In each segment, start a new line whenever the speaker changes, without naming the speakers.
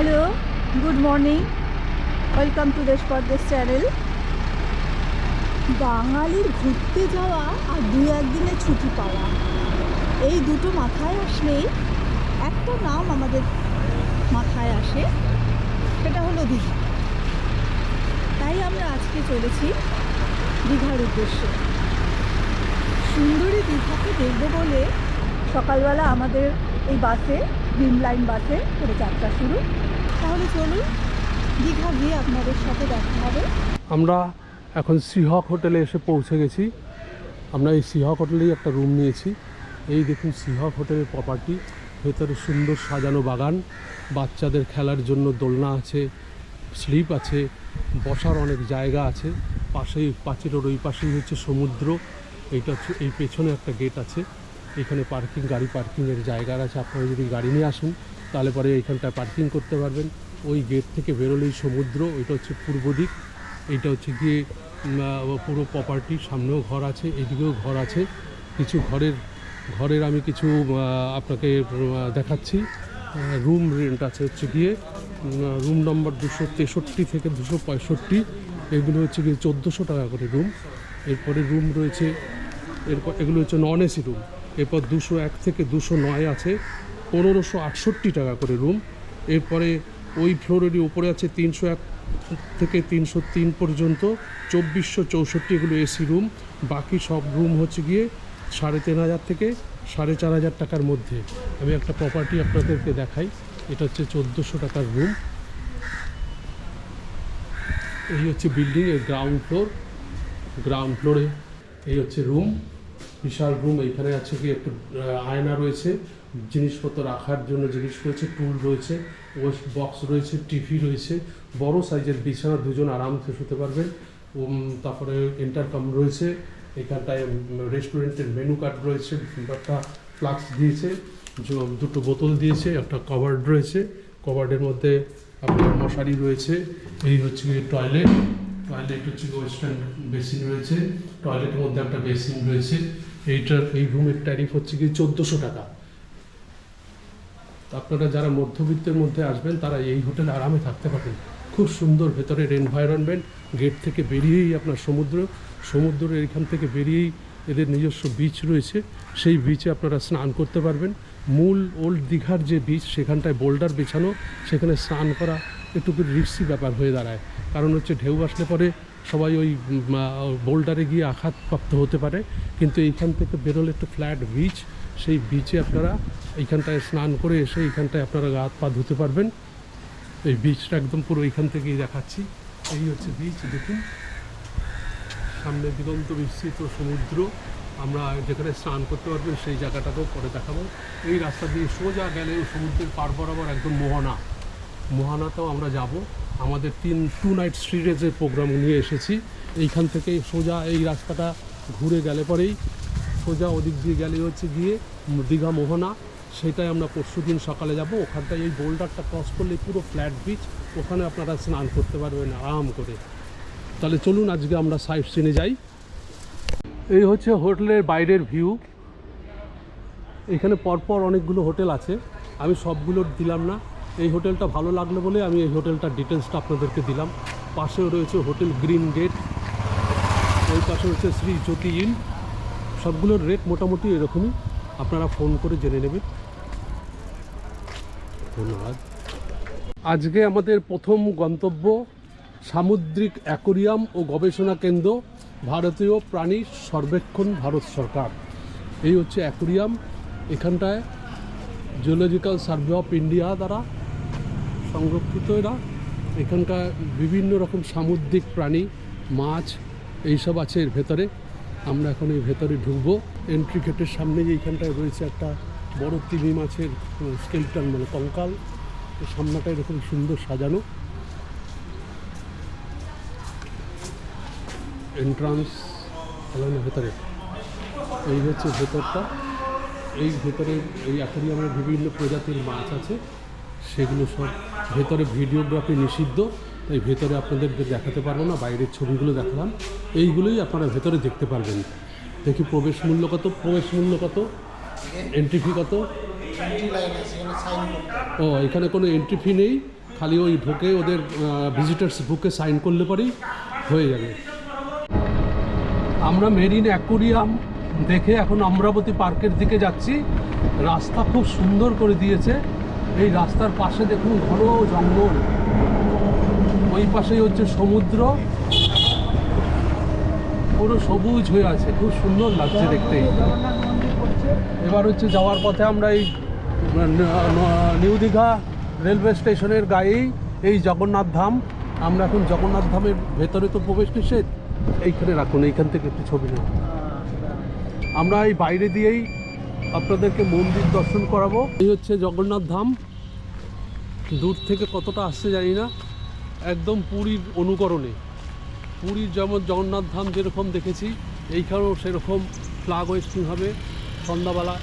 Hello good morning welcome to Desh Pardesh channel বাঙালির ঘুরতে যাওয়া আর দু একদিনের ছুটি পাওয়া। এই দুটো মাথায় আসলেই একটা নাম আমাদের মাথায় আসে, সেটা হলো দীঘা। তাই আমরা আজকে চলেছি দীঘার উদ্দেশ্যে। সুন্দরী দীঘাকে দেখব বলে সকালবেলা আমাদের এই বাসে গ্রিন লাইন বাসে করে যাত্রা শুরু। তাহলে চলুন, দীঘা গিয়ে আপনাদের সাথে দেখা হবে।
আমরা এখন সিহক হোটেলে এসে পৌঁছে গেছি। আমরা এই সিহক হোটেলেই একটা রুম নিয়েছি। এই দেখুন সিহক হোটেলের প্রপার্টি ভেতরে সুন্দর সাজানো বাগান। বাচ্চাদের খেলার জন্য দোলনা আছে, স্লিপ আছে, বসার অনেক জায়গা আছে। পাশেই, পাঁচিলের ওই পাশেই হচ্ছে সমুদ্র। এইটা হচ্ছে, এই পেছনে একটা গেট আছে। এখানে পার্কিং, গাড়ি পার্কিংয়ের জায়গা আছে। আপনারা যদি গাড়ি নিয়ে আসুন, তাহলে পরে এইখানটায় পার্কিং করতে পারবেন। ওই গেট থেকে বেরোলেই সমুদ্র, ওইটা হচ্ছে পূর্ব দিক। এইটা হচ্ছে গিয়ে পুরো প্রপার্টি সামনেও ঘর আছে, এদিকেও ঘর আছে। কিছু ঘরের ঘরের আমি কিছু আপনাকে দেখাচ্ছি। রুম রেন্ট আছে হচ্ছে গিয়ে রুম নম্বর দুশো তেষট্টি থেকে দুশো পঁয়ষট্টি। এগুলো হচ্ছে গিয়ে চোদ্দোশো টাকা করে রুম এরপরে রুম রয়েছে, এরপর এগুলো হচ্ছে নন এসি রুম এরপর দুশো এক থেকে দুশো নয় আছে, পনেরোশো আটষট্টি টাকা করে রুম এরপরে ওই ফ্লোরেরই উপরে আছে তিনশো এক থেকে তিনশো তিন পর্যন্ত, চব্বিশশো চৌষট্টি এগুলো এসি রুম বাকি সব রুম হচ্ছে গিয়ে সাড়ে তিন হাজার থেকে সাড়ে চার হাজার টাকার মধ্যে। আমি একটা প্রপার্টি আপনাদেরকে দেখাই, এটা হচ্ছে চোদ্দোশো টাকার রুম এই হচ্ছে বিল্ডিং এর গ্রাউন্ড ফ্লোর গ্রাউন্ড ফ্লোরে এই হচ্ছে রুম বিশাল রুম এইখানে আছে কি, একটু আয়না রয়েছে, জিনিসপত্র রাখার জন্য জিনিস রয়েছে টুল রয়েছে ওয়েস্ট বক্স রয়েছে টিভি রয়েছে, বড় সাইজের বিছানা দুজন আরামসে শুতে পারবেন। তারপরে ইন্টারকম রয়েছে, এখানটায় রেস্টুরেন্টের মেনু কার্ড রয়েছে একটা ফ্লাক্স দিয়েছে দুটো বোতল দিয়েছে, একটা কভার্ড রয়েছে কভার্ডের মধ্যে আপনার মশারি রয়েছে, এই হচ্ছে গিয়ে টয়লেট টয়লেট হচ্ছে ওয়েস্টার্ন বেসিন রয়েছে টয়লেটের মধ্যে একটা বেসিন রয়েছে এইটার, এই রুমের ট্যারিফ হচ্ছে কি চোদ্দোশো টাকা। আপনারা যারা মধ্যবিত্তের মধ্যে আসবেন, তারা এই হোটেলে আরামে থাকতে পারেন খুব সুন্দর ভেতরের এনভায়রনমেন্ট গেট থেকে বেরিয়েই আপনার সমুদ্র, সমুদ্রের এখান থেকে বেরিয়েই এদের নিজস্ব বিচ রয়েছে। সেই বিচে আপনারা স্নান করতে পারবেন। মূল ওল্ড দীঘার যে বিচ সেখানটায় বোল্ডার বেছানো, সেখানে স্নান করা একটু রিক্সি ব্যাপার হয়ে দাঁড়ায়। কারণ হচ্ছে ঢেউ আসলে পরে সবাই ওই বোল্ডারে গিয়ে আঘাতপ্রাপ্ত হতে পারে। কিন্তু এইখান থেকে বেরোলে একটু ফ্ল্যাট বিচ সেই বিচে আপনারা এইখানটায় স্নান করে এসে এইখানটায় আপনারা গা পা ধুতে পারবেন। এই বিচটা একদম পুরো এইখান থেকেই দেখাচ্ছি। এই হচ্ছে বিচ দেখুন। সামনে দিগন্ত বিস্তৃত সমুদ্র। আমরা যেখানে স্নান করতে পারবেন সেই জায়গাটাকেও পরে দেখাবো। এই রাস্তা দিয়ে সোজা গেলে সমুদ্রের পার বরাবর একদম মোহনা। মোহানাতেও আমরা যাব। আমাদের তিন টু নাইট সিরিজের প্রোগ্রাম নিয়ে এসেছি, এইখান থেকে সোজা এই রাস্তাটা ঘুরে গেলে পরেই সোজা ওদিক দিয়ে গেলে হচ্ছে গিয়ে দীঘা মোহনা। সেটাই আমরা পরশু দিন সকালে যাব। ওখানটায় এই বোল্ডারটা ক্রস করলে পুরো ফ্ল্যাট বিচ ওখানে আপনারা স্নান করতে পারবেন আরাম করে। তাহলে চলুন, আজকে আমরা সাইড সিনে যাই। এই হচ্ছে হোটেলের বাইরের ভিউ এখানে পরপর অনেকগুলো হোটেল আছে। আমি সবগুলোর দিলাম না। এই হোটেলটা ভালো লাগল বলে আমি এই হোটেলটার ডিটেলসটা আপনাদেরকে দিলাম। পাশেও রয়েছে হোটেল গ্রিন গেট। ওই পাশে হচ্ছে শ্রী জ্যোতি ইন সবগুলোর রেট মোটামুটি এরকমই। আপনারা ফোন করে জেনে নেবেন। ধন্যবাদ। আজকে আমাদের প্রথম গন্তব্য সামুদ্রিক অ্যাকোরিয়াম ও গবেষণা কেন্দ্র, ভারতীয় প্রাণী সর্বেক্ষণ ভারত সরকার। এই হচ্ছে অ্যাকোরিয়াম। এখানটায় জিওলজিক্যাল সার্ভে অফ ইন্ডিয়া দ্বারা সংরক্ষিত এরা এখানকার বিভিন্ন রকম সামুদ্রিক প্রাণী, মাছ, এইসব আছে এর ভেতরে। আমরা এখন এই ভেতরে ঢুকবো। এন্ট্রি গেটের সামনে যে এইখানটায় রয়েছে একটা বড় তিমি মাছের স্কেলটন মানে কঙ্কাল। সামনাটা এরকম সুন্দর সাজানো। এন্ট্রান্স ভেতরে? এই হচ্ছে ভেতরটা। এই ভেতরে এই অ্যাকোরিয়ামের বিভিন্ন প্রজাতির মাছ আছে। সেগুলো সব ভেতরে ভিডিওগ্রাফি নিষিদ্ধ, তাই ভেতরে আপনাদেরকে দেখাতে পারব না, বাইরের ছবিগুলো দেখালাম। এইগুলোই আপনারা ভেতরে দেখতে পারবেন। দেখি প্রবেশ মূল্য কত, প্রবেশ মূল্য কত এন্ট্রি ফি কত। ও, এখানে কোনো এন্ট্রি ফি নেই, খালি ওই ঢোকে ওদের ভিজিটার্স বুকে সাইন করলে পরেই হয়ে যাবে। আমরা মেরিন অ্যাকোরিয়াম দেখে এখন অমরাবতী পার্কের দিকে যাচ্ছি। রাস্তা খুব সুন্দর করে দিয়েছে। এই রাস্তার পাশে দেখুন ঘন জঙ্গল। ওই পাশেই হচ্ছে সমুদ্র। পুরো সবুজ হয়ে আছে, খুব সুন্দর লাগছে দেখতে। এবার হচ্ছে যাওয়ার পথে আমরা এই নিউ দীঘা রেলওয়ে স্টেশনের গায়েই এই জগন্নাথ ধাম। আমরা এখন জগন্নাথ ধামের ভেতরে তো প্রবেশ নিষেধ। এইখানে রাখুন, এইখান থেকে একটু ছবি নেব আমরা এই বাইরে দিয়েই আপনাদেরকে মন্দির দর্শন করাবো। এই হচ্ছে জগন্নাথ ধাম। দূর থেকে কতটা আসছে জানি না। একদম পুরীর অনুকরণে। পুরীর যেমন জগন্নাথ ধাম যেরকম দেখেছি, এইখানেও সেরকম ফ্লাগ ওয়েস্টিং হবে সন্ধ্যাবেলা।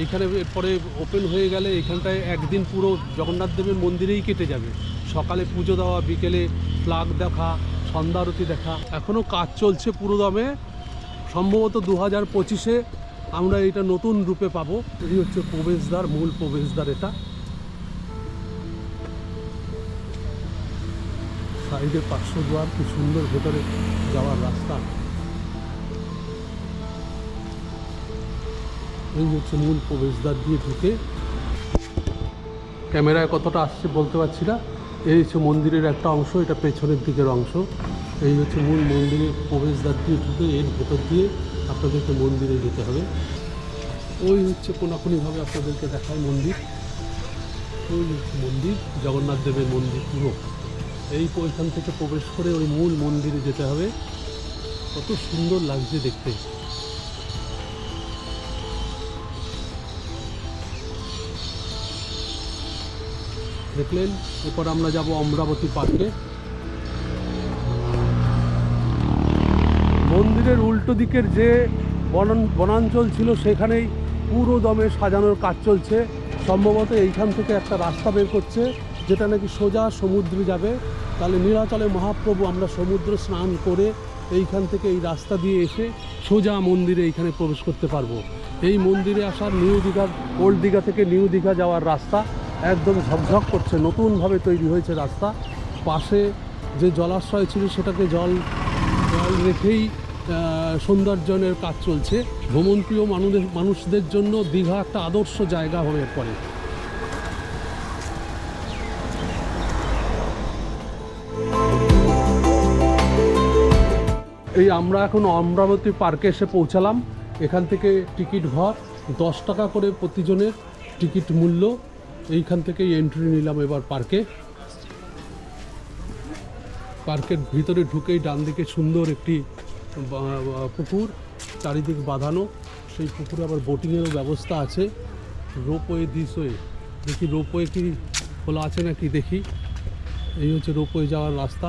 এইখানে এরপরে ওপেন হয়ে গেলে এইখানটায় একদিন পুরো জগন্নাথ দেবের মন্দিরেই কেটে যাবে। সকালে পুজো দেওয়া, বিকেলে ফ্লাগ দেখা, সন্ধ্যা আরতি দেখা। এখনও কাজ চলছে পুরো দমে সম্ভবত দু হাজার পঁচিশে আমরা এটা নতুন রূপে পাবো। এই হচ্ছে প্রবেশদ্বার, মূল প্রবেশদ্বার এটা। সাইডে পাঁচশো দুয়ার, কি সুন্দর ভেতরে যাওয়ার রাস্তা। এই হচ্ছে মূল প্রবেশদ্বার দিয়ে ঢুকে ক্যামেরায় কতটা আসছে বলতে পারছি না। এই হচ্ছে মন্দিরের একটা অংশ, এটা পেছনের দিকের অংশ। এই হচ্ছে মূল মন্দিরের প্রবেশদ্বার দিয়ে ঢুকে এর ভেতর দিয়ে আপনাদেরকে মন্দিরে যেতে হবে। ওই হচ্ছে কোনাকুনিভাবে আপনাদেরকে দেখায় মন্দির। ওই হচ্ছে মন্দির, জগন্নাথ দেবের মন্দির পুরো। এই ওইখান থেকে প্রবেশ করে ওই মূল মন্দিরে যেতে হবে। কত সুন্দর লাগছে দেখতে। দেখলেন? এরপর আমরা যাব অমরাবতী পার্কে। মন্দিরের উল্টো দিকের যে বনাঞ্চল ছিল, সেখানেই পুরো দমে সাজানোর কাজ চলছে। সম্ভবত এইখান থেকে একটা রাস্তা বের করছে। যেটা নাকি সোজা সমুদ্রে যাবে, তাহলে নীলাচলে মহাপ্রভু আমরা সমুদ্র স্নান করে এইখান থেকে এই রাস্তা দিয়ে এসে সোজা মন্দিরে এইখানে প্রবেশ করতে পারব। এই মন্দিরে আসার নিউ দীঘার, ওল্ড দীঘা থেকে নিউ দীঘা যাওয়ার রাস্তা একদম ঝকঝক করছে, নতুনভাবে তৈরি হয়েছে রাস্তা। পাশে যে জলাশয় ছিল সেটাকে জল জল রেখেই সৌন্দর্যনের কাজ চলছে। ভ্রমণপ্রিয় মানুষদের জন্য দীঘা একটা আদর্শ জায়গা হয়ে পড়ে। এই আমরা এখন অমরাবতী পার্কে এসে পৌঁছালাম। এখান থেকে টিকিট ঘর, দশ টাকা করে প্রতিজনের টিকিট মূল্য। এইখান থেকেই এন্ট্রি নিলাম এবার পার্কে। পার্কের ভিতরে ঢুকেই ডান দিকে সুন্দর একটি পুকুর, চারিদিক বাঁধানো। সেই পুকুরে আবার বোটিংয়েরও ব্যবস্থা আছে। রোপওয়ে দিসওয়ে দেখি রোপওয়ে কি খোলা আছে নাকি দেখি। এই হচ্ছে রোপওয়ে যাওয়ার রাস্তা।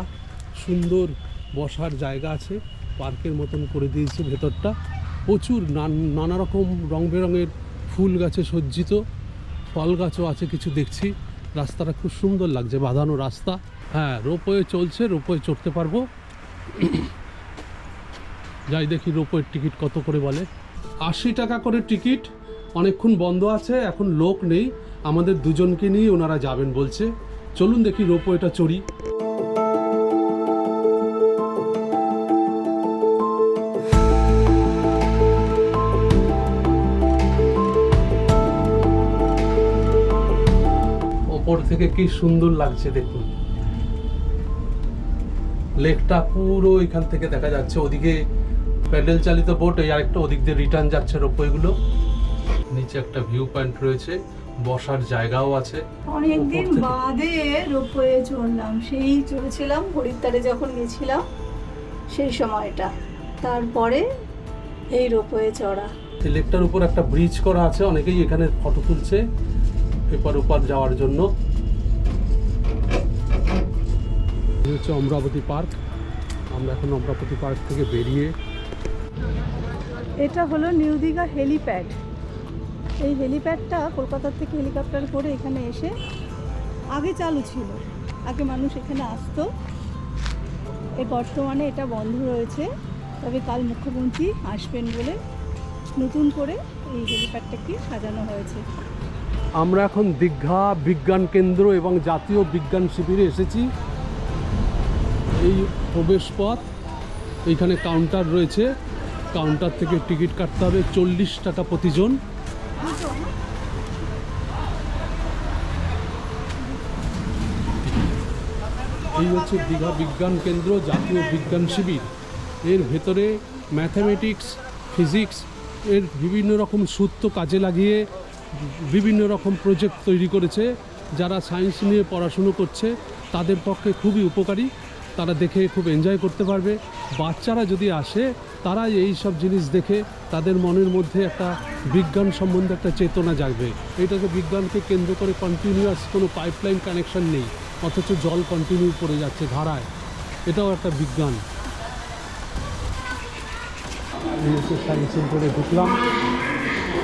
সুন্দর বসার জায়গা আছে, পার্কের মতন করে দিয়েছে ভেতরটা। প্রচুর নান- রকম রং বেরঙের ফুল গাছে সজ্জিত, ফল গাছও আছে কিছু দেখছি। রাস্তাটা খুব সুন্দর লাগছে, বাঁধানো রাস্তা। হ্যাঁ রোপওয়ে চলছে, রোপওয়ে চড়তে পারব। যাই দেখি রোপওয়ের টিকিট কত করে বলে। আশি টাকা করে টিকিট, অনেকক্ষণ বন্ধ আছে, এখন লোক নেই। আমাদের দুজনকে নিয়ে ওনারা যাবেন বলছে। চলুন দেখি রোপওয়েটা চড়ি। থেকে কি সুন্দর লাগছে দেখুন। লেকটা পুরো এখান থেকে দেখা যাচ্ছে। ওদিকে প্যান্ডেল চালিত বোট এই আরেকটা ওদিক দিয়ে রিটার্ন যাচ্ছে রোপওয়েগুলো। নিচে একটা ভিউ পয়েন্ট রয়েছে বসার জায়গাও আছে।
অনেকদিন। বাদে রোপওয়ে চড়লাম। সেই চড়েছিলাম হরিদ্বারে যখন গেছিলাম সেই সময়টা। তারপরে এই রোপওয়ে চড়া।
লেকটার উপর একটা ব্রিজ করা আছে অনেকেই এখানে ফটো তুলছে এপার ওপার যাওয়ার জন্য। এই হচ্ছে অমরাবতী পার্ক। আমরা এখন অমরাবতী পার্ক থেকে বেরিয়ে
এটা হলো নিউ দীঘা হেলিপ্যাড। এই হেলিপ্যাডটা কলকাতা থেকে হেলিকপ্টার করে এখানে এসে আগে চালু ছিল। আগে মানুষ এখানে আসতো। এই বর্তমানে এটা বন্ধ রয়েছে। তবে কাল মুখ্যমন্ত্রী আসবেন বলে নতুন করে এই হেলিপ্যাডটাকে সাজানো হয়েছে।
আমরা এখন দীঘা বিজ্ঞান কেন্দ্র এবং জাতীয় বিজ্ঞান শিবিরে এসেছি। এই প্রবেশ পথ এইখানে কাউন্টার রয়েছে। কাউন্টার থেকে টিকিট কাটতে হবে, চল্লিশ টাকা প্রতিজন। এই হচ্ছে দীঘা বিজ্ঞান কেন্দ্র, জাতীয় বিজ্ঞান শিবির। এর ভেতরে ম্যাথামেটিক্স ফিজিক্স এর বিভিন্ন রকম সূত্র কাজে লাগিয়ে বিভিন্ন রকম প্রজেক্ট তৈরি করেছে। যারা সায়েন্স নিয়ে পড়াশুনো করছে, তাদের পক্ষে খুবই উপকারী। তারা দেখে খুব এনজয় করতে পারবে। বাচ্চারা যদি আসে তারা এই সব জিনিস দেখে তাদের মনের মধ্যে একটা বিজ্ঞান সম্বন্ধে একটা চেতনা জাগবে। এটাকে বিজ্ঞানকে কেন্দ্র করে কন্টিনিউয়াস কোনো পাইপলাইন কানেকশন নেই, অথচ জল কন্টিনিউ করে যাচ্ছে ধারায়। এটাও একটা বিজ্ঞান। সেন্টারে ঢুকলাম।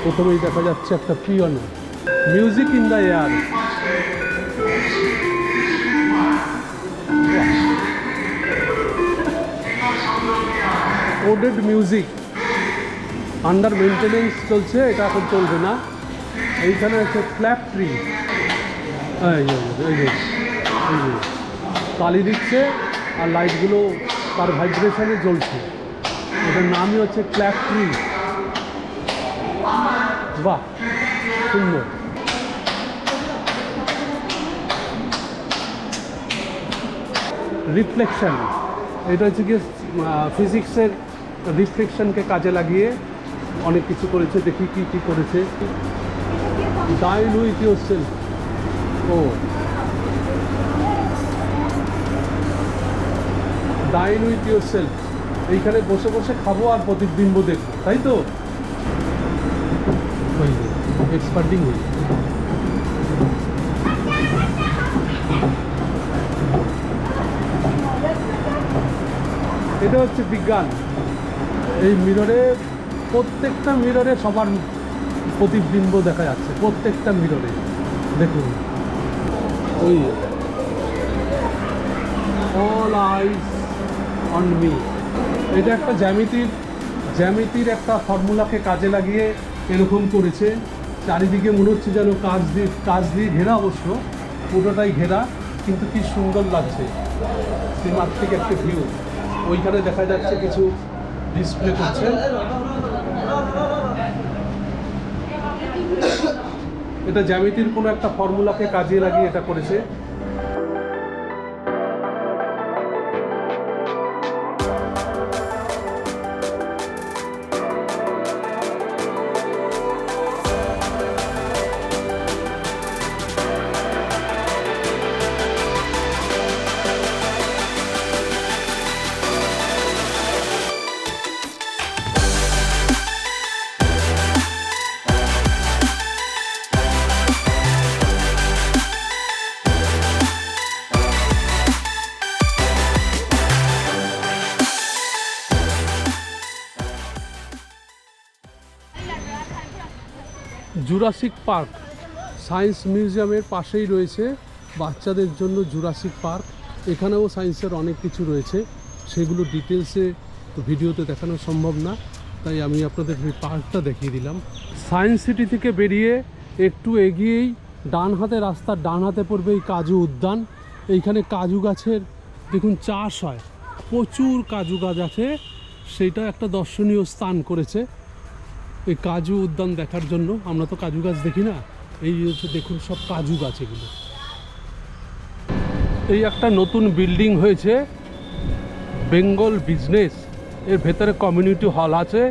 প্রথমেই দেখা যাচ্ছে একটা piano. Music in the air coded music under maintenance চলছে, এটা এখন চলবে না। এইখানে আছে ক্ল্যাপ ট্রি তালি দিচ্ছে আর লাইটগুলো তার ভাইব্রেশনে জ্বলছে। এটার নামই হচ্ছে ক্ল্যাপ ট্রি বাহ, সুন্দর। রিফ্লেকশন এটা হচ্ছে কি ফিজিক্সের রিফ্লেকশনকে কাজে লাগিয়ে অনেক কিছু করেছে, দেখি কি কি করেছে। ডাইন উইথ সেলফ ও। ডাইন উইথ ইউর সেলফ এইখানে বসে বসে খাব আর প্রতিবিম্ব দেখব, তাই তো? এক্সপার্টিং হই এটা হচ্ছে বিজ্ঞান। এই মিররে প্রত্যেকটা মিররে সবার প্রতিবিম্ব দেখা যাচ্ছে, প্রত্যেকটা মিররে দেখুন। ওই অল আইস অন মি এটা একটা জ্যামিতির জ্যামিতির একটা ফর্মুলাকে কাজে লাগিয়ে এরকম করেছে। চারিদিকে মনে হচ্ছে যেন কাজ দিয়ে কাজ দিয়ে ঘেরা অবশ্য, পুরোটাই ঘেরা, কিন্তু কি সুন্দর লাগছে। সিমার থেকে একটা ভিউ ওইখানে দেখা যাচ্ছে কিছু ডিসপ্লে করছে এটা জ্যামিতির কোনো একটা ফর্মুলাকে কাজে লাগিয়ে এটা করেছে। Jurassic park. সায়েন্স মিউজিয়ামের পাশেই রয়েছে বাচ্চাদের জন্য জুরাসিক পার্ক। এখানেও সায়েন্সের অনেক কিছু রয়েছে। সেগুলো ডিটেলসে ভিডিওতে দেখানো সম্ভব না, তাই আমি আপনাদের এই পার্কটা দেখিয়ে দিলাম। সায়েন্স সিটি থেকে বেরিয়ে একটু এগিয়েই ডান হাতে রাস্তার ডান হাতে পড়বে এই কাজু উদ্যান। এইখানে কাজু গাছের দেখুন চাষ হয়। প্রচুর কাজু গাছ আছে। সেইটা একটা দর্শনীয় স্থান করেছে। এই কাজু উদ্যান দেখার জন্য, আমরা তো কাজু গাছ দেখি না, এই হচ্ছে দেখুন সব কাজু গাছ এগুলো। এই একটা নতুন বিল্ডিং হয়েছে বেঙ্গল বিজনেস এর ভেতরে কমিউনিটি হল আছে,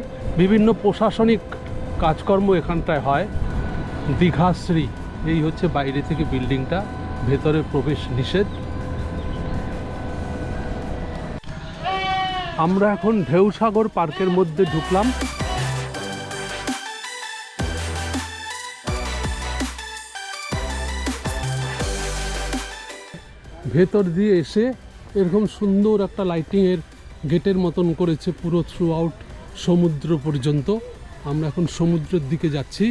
বিভিন্ন প্রশাসনিক কাজকর্ম এখানটায় হয়। দীঘাশ্রী, এই হচ্ছে বাইরে থেকে বিল্ডিংটা ভেতরে প্রবেশ নিষেধ। আমরা এখন ঢেউসাগর পার্কের মধ্যে ঢুকলাম। ভেতর দিয়ে এসে এরকম সুন্দর একটা লাইটিংয়ের গেটের মতন করেছে পুরো থ্রু আউট সমুদ্র পর্যন্ত। আমরা এখন সমুদ্রের দিকে যাচ্ছি।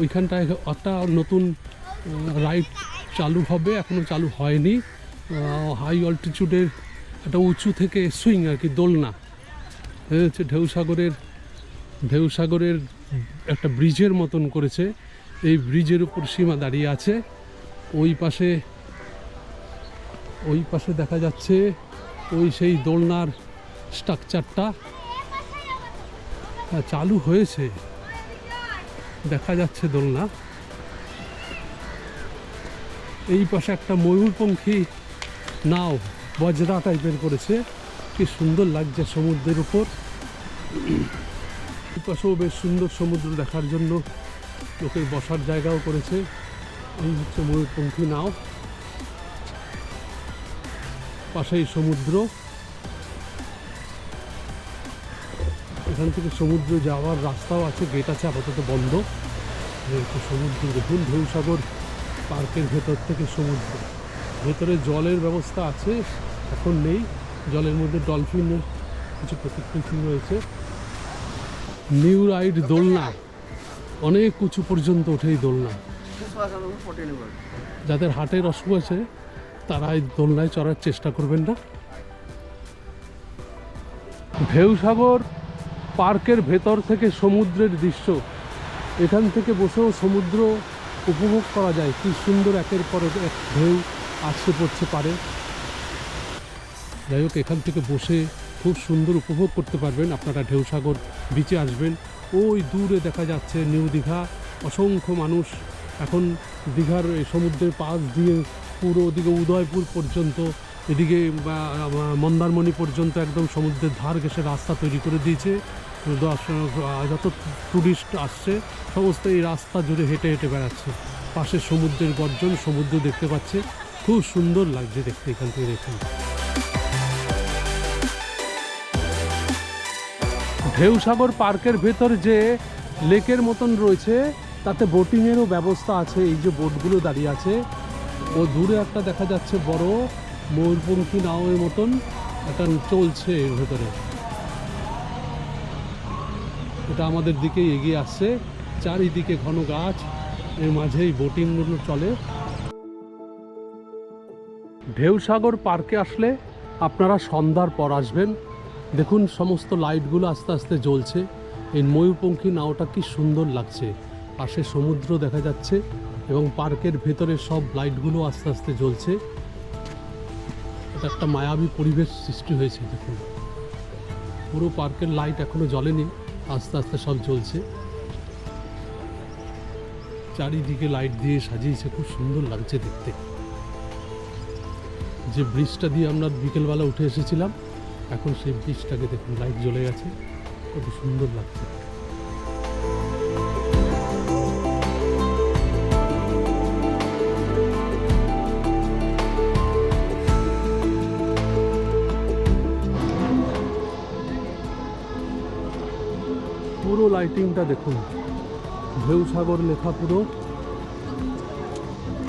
ওইখানটায় একটা নতুন রাইড চালু হবে এখনও চালু হয়নি। হাই অল্টিটিউডের একটা উঁচু থেকে সুইং আর কি, দোলনা। হচ্ছে ঢেউসাগরের ঢেউসাগরের একটা ব্রিজের মতন করেছে। এই ব্রিজের উপর সীমা দাঁড়িয়ে আছে। ওই পাশে ওই পাশে দেখা যাচ্ছে ওই সেই দোলনার স্ট্রাকচারটা। হ্যাঁ, চালু হয়েছে। দেখা যাচ্ছে দোলনা। এই পাশে একটা ময়ূরপঙ্খী নাও বজরা টাইপের করেছে। কি সুন্দর লাগছে সমুদ্রের উপর। এই পাশেও বেশ সুন্দর সমুদ্র দেখার জন্য। লোকের বসার জায়গাও করেছে। এই হচ্ছে ময়ূরপঙ্খী নাও। পাশেই সমুদ্র। এখান থেকে সমুদ্র যাওয়ার রাস্তাও আছে গেট আছে, আপাতত বন্ধ। হচ্ছে সমুদ্র, দেখুন ঢেউসাগর পার্কের ভেতর থেকে সমুদ্র। ভেতরে জলের ব্যবস্থা আছে, এখন নেই। জলের মধ্যে ডলফিনের কিছু প্রতিকৃতি রয়েছে। নিউ রাইড দোলনা। অনেক উঁচু পর্যন্ত ওঠে এই দোলনা যাদের হাটের অসুখ আছে, তারা এই দোলনায় চড়ার চেষ্টা করবেন না। ঢেউসাগর পার্কের ভেতর থেকে সমুদ্রের দৃশ্য। এখান থেকে বসেও সমুদ্র উপভোগ করা যায়। কি সুন্দর একের পর এক ঢেউ আসছে পড়ছে পারে। যাই হোক, এখান থেকে বসে খুব সুন্দর উপভোগ করতে পারবেন। আপনারা ঢেউসাগর বিচে আসবেন। ওই দূরে দেখা যাচ্ছে নিউ দীঘা। অসংখ্য মানুষ এখন দীঘার সমুদ্রের পাশ দিয়ে পুরো ওদিকে উদয়পুর পর্যন্ত, এদিকে মন্দারমণি পর্যন্ত একদম সমুদ্রের ধার ঘেসে রাস্তা তৈরি করে দিয়েছে। যত টুরিস্ট আসছে, সমস্ত এই রাস্তা জুড়ে হেঁটে হেঁটে বেড়াচ্ছে। পাশে সমুদ্রের গর্জন, সমুদ্র দেখতে পাচ্ছে। খুব সুন্দর লাগছে দেখতে এখান থেকে ঢেউসাগর পার্কের ভেতর যে লেকের মতন রয়েছে, তাতে বোটিংয়েরও ব্যবস্থা আছে, এই যে বোটগুলো দাঁড়িয়ে আছে। ও দূরে একটা দেখা যাচ্ছে বড় ময়ূরপঙ্খী নাওয়ের মতন একটা চলছে এর ভেতরে। এটা আমাদের দিকে এগিয়ে আসছে, চারিদিকে ঘন গাছ, এর মাঝেই বোটিংগুলো চলে। ঢেউসাগর পার্কে আসলে আপনারা সন্ধ্যার পর আসবেন। দেখুন, সমস্ত লাইটগুলো আস্তে আস্তে জ্বলছে। এই ময়ূরপঙ্খী নাওটা কি সুন্দর লাগছে। পাশে সমুদ্র দেখা যাচ্ছে এবং পার্কের ভেতরে সব লাইটগুলো আস্তে আস্তে জ্বলছে। এটা একটা মায়াবী পরিবেশ সৃষ্টি হয়েছে, দেখুন। পুরো পার্কের লাইট এখনও জ্বলেনি, আস্তে আস্তে সব জ্বলছে। চারিদিকে লাইট দিয়ে সাজিয়েছে, খুব সুন্দর লাগছে দেখতে। যে ব্রিজটা দিয়ে আমরা বিকেলবেলা উঠে এসেছিলাম এখন সেই ব্রিজটাকে দেখুন লাইট জ্বলে গেছে, কত সুন্দর লাগছে। পুরো লাইটিংটা দেখুন ঢেউ সাগর লেখা পুরো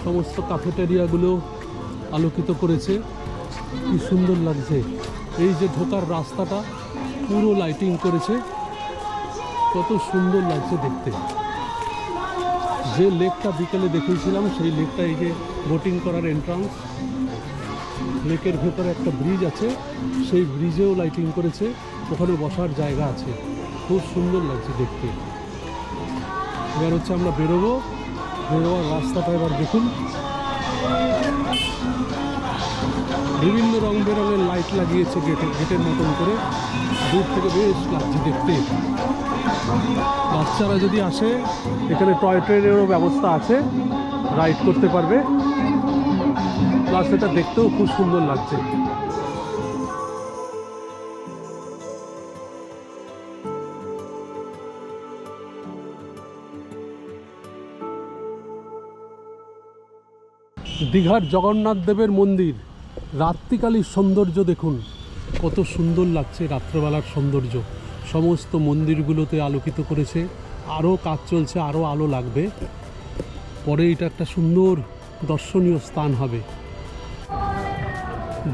সমস্ত কাফেটেরিয়াগুলো আলোকিত করেছে, কি সুন্দর লাগছে। এই যে ঢোকার রাস্তাটা, পুরো লাইটিং করেছে। কত সুন্দর লাগছে দেখতে। যে লেকটা বিকেলে দেখিয়েছিলাম, সেই লেকটা এই যে বোটিং করার এন্ট্রান্স লেকের ভেতরে একটা ব্রিজ আছে, সেই ব্রিজেও লাইটিং করেছে। ওখানে বসার জায়গা আছে। খুব সুন্দর লাগছে দেখতে। এবার হচ্ছে আমরা বেরোবো। বেরোবার রাস্তাটা এবার দেখুন। বিভিন্ন রং বেরঙের লাইট লাগিয়েছে গেটে গেটের মতন করে। দূর থেকে বেশ লাগছে দেখতে। বাচ্চারা যদি আসে, এখানে টয় ট্রেনেরও ব্যবস্থা আছে রাইড করতে পারবে। প্লাস এটা দেখতেও খুব সুন্দর লাগছে। দীঘার জগন্নাথ দেবের মন্দির। রাত্রিকালীর সৌন্দর্য দেখুন। কত সুন্দর লাগছে রাত্রেবেলার সৌন্দর্য। সমস্ত মন্দিরগুলোতে আলোকিত করেছে। আরও কাজ চলছে আরও আলো লাগবে। পরে এটা একটা সুন্দর দর্শনীয় স্থান হবে।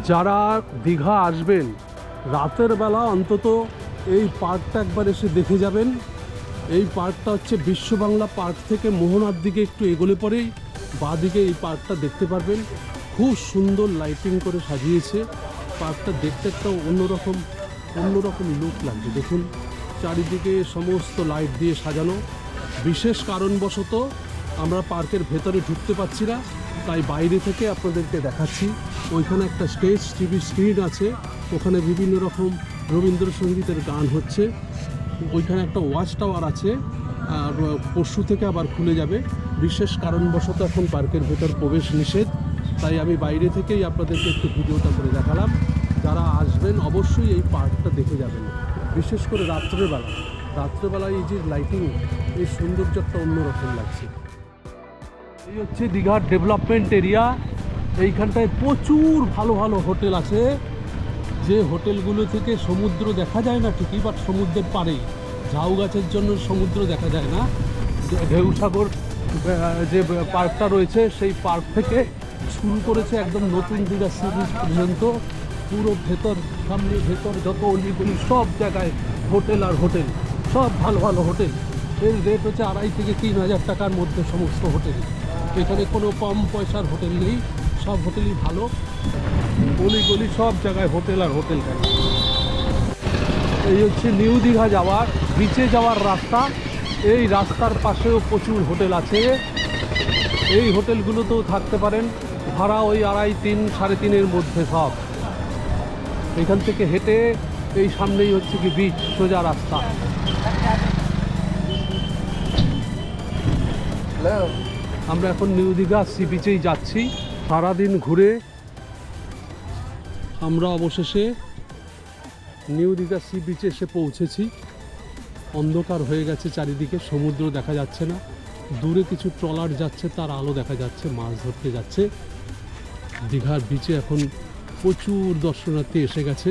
যারা দীঘা আসবেন, রাতের বেলা অন্তত এই পার্কটা একবার এসে দেখে যাবেন। এই পার্কটা হচ্ছে বিশ্ব বাংলা পার্ক থেকে মোহনার দিকে একটু এগোলে পরেই বাঁ দিকে এই পার্কটা দেখতে পারবেন। খুব সুন্দর লাইটিং করে সাজিয়েছে। পার্কটা দেখতে একটা অন্যরকম অন্যরকম লুক লাগছে। দেখুন, চারিদিকে সমস্ত লাইট দিয়ে সাজানো। বিশেষ কারণবশত আমরা পার্কের ভেতরে ঢুকতে পারছি না, তাই বাইরে থেকে আপনাদেরকে দেখাচ্ছি। ওইখানে একটা স্টেজ টিভি স্ক্রিন আছে। ওখানে বিভিন্ন রকম রবীন্দ্রসঙ্গীতের গান হচ্ছে। ওইখানে একটা ওয়াচ টাওয়ার আছে। আর পরশু থেকে আবার খুলে যাবে। বিশেষ কারণবশত এখন পার্কের ভেতর প্রবেশ নিষেধ। তাই আমি বাইরে থেকেই আপনাদেরকে একটু ভিডিওটা করে দেখালাম। যারা আসবেন অবশ্যই এই পার্কটা দেখে যাবেন। বিশেষ করে রাত্রেবেলা। রাত্রেবেলায় এই যে লাইটিং এই সৌন্দর্য একটা অন্যরকম লাগছে। এই হচ্ছে দীঘার ডেভেলপমেন্ট এরিয়া এইখানটায় প্রচুর ভালো ভালো হোটেল আছে। যে হোটেলগুলো থেকে সমুদ্র দেখা যায় না ঠিকই বাট সমুদ্রের পাড়েই। ঝাউ গাছের জন্য সমুদ্র দেখা যায় না। ঢেউসাগর যে পার্কটা রয়েছে, সেই পার্ক থেকে শুরু করেছে একদম নতুন দীঘা সি বিচ পর্যন্ত। পুরো ভেতর, সামনে ভেতর যত অলিগলি সব জায়গায় হোটেল আর হোটেল, সব ভালো ভালো হোটেল। এর রেট হচ্ছে আড়াই থেকে তিন হাজার টাকার মধ্যে সমস্ত হোটেল। এখানে কোনো কম পয়সার হোটেল নেই, সব হোটেলই ভালো। গলি গলি সব জায়গায় হোটেল আর হোটেল কেন? এই হচ্ছে নিউ দীঘা যাওয়ার বিচে যাওয়ার রাস্তা। এই রাস্তার পাশেও প্রচুর হোটেল আছে। এই হোটেলগুলোতেও থাকতে পারেন। ভাড়া ওই আড়াই তিন, সাড়ে তিনের মধ্যে সব। এখান থেকে হেঁটে এই সামনেই হচ্ছে কি বিচ সোজা রাস্তা। আমরা এখন নিউ দীঘা সি বিচেই যাচ্ছি। সারাদিন ঘুরে আমরা অবশেষে নিউ দীঘা সি বিচে এসে পৌঁছেছি। অন্ধকার হয়ে গেছে চারিদিকে, সমুদ্র দেখা যাচ্ছে না। দূরে কিছু ট্রলার যাচ্ছে, তার আলো দেখা যাচ্ছে, মাছ ধরতে যাচ্ছে। দীঘার বিচে এখন প্রচুর দর্শনার্থী এসে গেছে।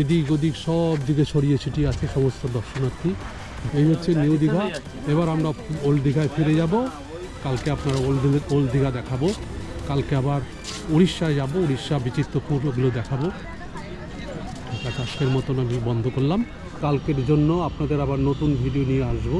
এদিক ওদিক সব দিকে ছড়িয়ে ছিটিয়ে আছে সমস্ত দর্শনার্থী। এই হচ্ছে নিউ দীঘা। এবার আমরা ওল্ড দীঘায় ফিরে যাব। কালকে আপনারা ওল্ড ওল্ড দীঘা দেখাবো। কালকে আবার উড়িষ্যায় যাব। উড়িষ্যা, বিচিত্রপুর ওগুলো দেখাবো। আজকের মতন আমি বন্ধ করলাম। কালকের জন্য আপনাদের আবার নতুন ভিডিও নিয়ে আসব।